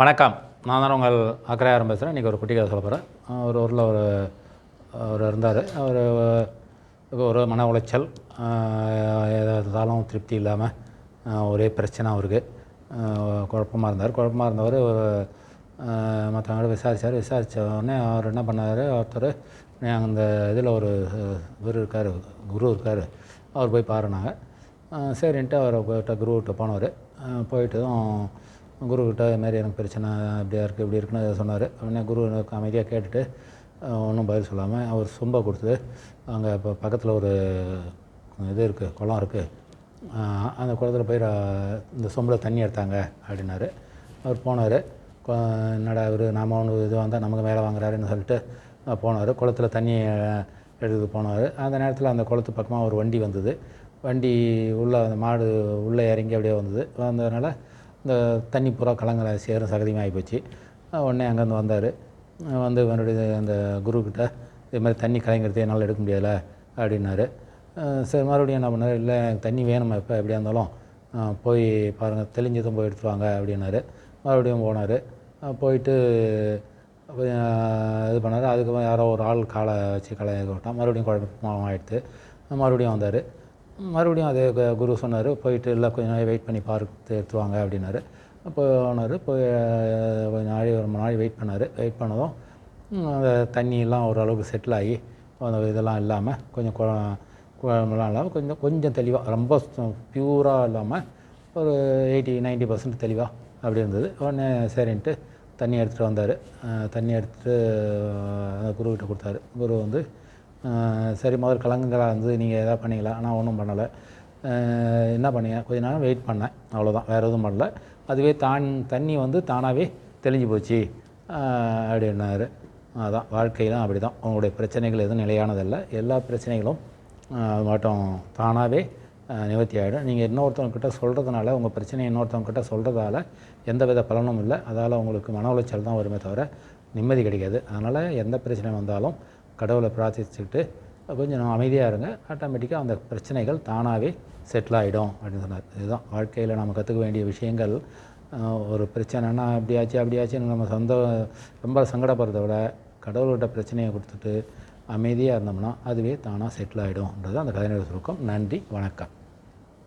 வணக்கம். நான் தான் உங்கள் அக்கறையாரம் பேசுகிறேன் இன்றைக்கி ஒரு குட்டி கதை சொல்ல போகிறேன் ஒரு ஊரில் ஒரு அவர் இருந்தார். அவர் ஒரு மன உளைச்சல். ஏதாவதாலும் திருப்தி இல்லாமல் ஒரே பிரச்சனை அவருக்கு. குழப்பமாக இருந்தார். குழப்பமாக இருந்தவர் மற்றவங்களோட விசாரித்தார் விசாரித்த உடனே அவர் என்ன பண்ணார்? ஒருத்தர் அந்த இதில் ஒரு இவர் இருக்கார். குரு இருக்கார். அவர் போய் பாருனாங்க சரின்ட்டு அவர் போய்ட்ட குருக்கிட்ட போனவர். போயிட்டதும் குருக்கிட்ட இதுமாரி எனக்கு பிரச்சனை அப்படியா இருக்குது இப்படி இருக்குன்னு சொன்னார். உடனே குரு எனக்கு அமைதியாக கேட்டுட்டு ஒன்றும் பதில் சொல்லாமல் அவர் சொம்பை கொடுத்து அங்கே இப்போ பக்கத்தில் ஒரு இது இருக்குது குளம் இருக்குது அந்த குளத்தில் போய் இந்த சொம்பில் தண்ணி எடுத்தாங்க அப்படின்னாரு. அவர் போனார். என்னடா அவர் நாம ஒன்று இது வந்தால் நமக்கு மேலே வாங்குறாருன்னு சொல்லிட்டு போனார். குளத்தில் தண்ணி எடுத்து போனார். அந்த நேரத்தில் அந்த குளத்து பக்கமாக ஒரு வண்டி வந்தது. வண்டி உள்ளே அந்த மாடு உள்ளே இறங்கி அப்படியே வந்தது. வந்ததுனால இந்த தண்ணி பூரா கலங்கரை சேரும் சகதியும் ஆகிப்போச்சு உடனே அங்கேருந்து வந்தார். வந்து மறுபடியும் அந்த குருக்கிட்ட இது மாதிரி தண்ணி கலங்கிறது என்னால் எடுக்க முடியலை அப்படின்னாரு. சரி மறுபடியும் என்ன பண்ணார்? இல்லை எனக்கு தண்ணி வேணுமா இப்போ எப்படியா இருந்தாலும். போய் பாருங்கள் தெளிஞ்சதும் போய் எடுத்துட்டு வாங்க அப்படின்னாரு. மறுபடியும் போனார். போயிட்டு இது பண்ணார். அதுக்கப்புறம் யாரோ ஒரு ஆள் காலை வச்சு களை விட்டான் மறுபடியும் குழப்பமாக ஆகிடுது மறுபடியும் வந்தார். மறுபடியும் அதே குரு சொன்னார் போயிட்டு எல்லாம் கொஞ்சம் நாள் வெயிட் பண்ணி பார்த்து எடுத்துவாங்க அப்படின்னாரு. போனார் போய் கொஞ்சம் நாள் ஒரு நாளை நாள் வெயிட் பண்ணார். வெயிட் பண்ணதும் அந்த தண்ணியெல்லாம் ஓரளவுக்கு செட்டில் ஆகி அந்த இதெல்லாம் இல்லாமல் கொஞ்சம் குழம்பெல்லாம் இல்லாமல் கொஞ்சம் கொஞ்சம் தெளிவாக ரொம்ப பியூராக இல்லாமல் ஒரு எயிட்டி நைன்ட்டி பர்சன்ட் தெளிவாக அப்படி இருந்தது. உடனே சரின்ட்டு தண்ணி எடுத்துகிட்டு வந்தார். தண்ணி எடுத்துகிட்டு அந்த குருக்கிட்ட கொடுத்தாரு. குரு வந்து சரி முதல் கலங்கங்களாக இருந்து நீங்கள் எதாவது பண்ணீங்களா? ஆனால் ஒன்றும் பண்ணலை. என்ன பண்ணீங்க கொஞ்ச நேரம் வெயிட் பண்ணேன். அவ்வளோதான் வேறு எதுவும் பண்ணல. அதுவே தான் தண்ணி வந்து தானாகவே தெளிஞ்சு போச்சு. அப்படின்னாரு. அதான் வாழ்க்கையிலும் அப்படி தான் உங்களுடைய பிரச்சனைகள் எதுவும் நிலையானதல்ல. எல்லா பிரச்சனைகளும் அது மட்டும் தானாகவே நிவர்த்தி ஆகிடும் நீங்கள் இன்னொருத்தவங்கக்கிட்ட சொல்கிறதுனால உங்கள் பிரச்சனையை இன்னொருத்தவங்கக்கிட்ட சொல்கிறதால எந்த வித பலனும் இல்லை. அதால் உங்களுக்கு மன உளைச்சல் தான் வருமே தவிர நிம்மதி கிடைக்காது. அதனால் எந்த பிரச்சனை வந்தாலும் கடவுளை பிரார்த்திச்சுக்கிட்டு கொஞ்சம் அமைதியாக இருங்க. ஆட்டோமேட்டிக்காக அந்த பிரச்சனைகள் தானாகவே செட்டில் ஆகிடும் அப்படின்னு சொன்னார். இதுதான் வாழ்க்கையில் நம்ம கற்றுக்க வேண்டிய விஷயங்கள். ஒரு பிரச்சனைனா அப்படியாச்சு அப்படியாச்சுன்னு நம்ம சொந்த ரொம்ப சங்கடப்படுறத விட கடவுள்கிட்ட பிரச்சனையை கொடுத்துட்டு அமைதியாக இருந்தோம்னா அதுவே தானாக செட்டில் ஆகிடும்ன்றது அந்த கதையினுடைய சுருக்கம். நன்றி வணக்கம்.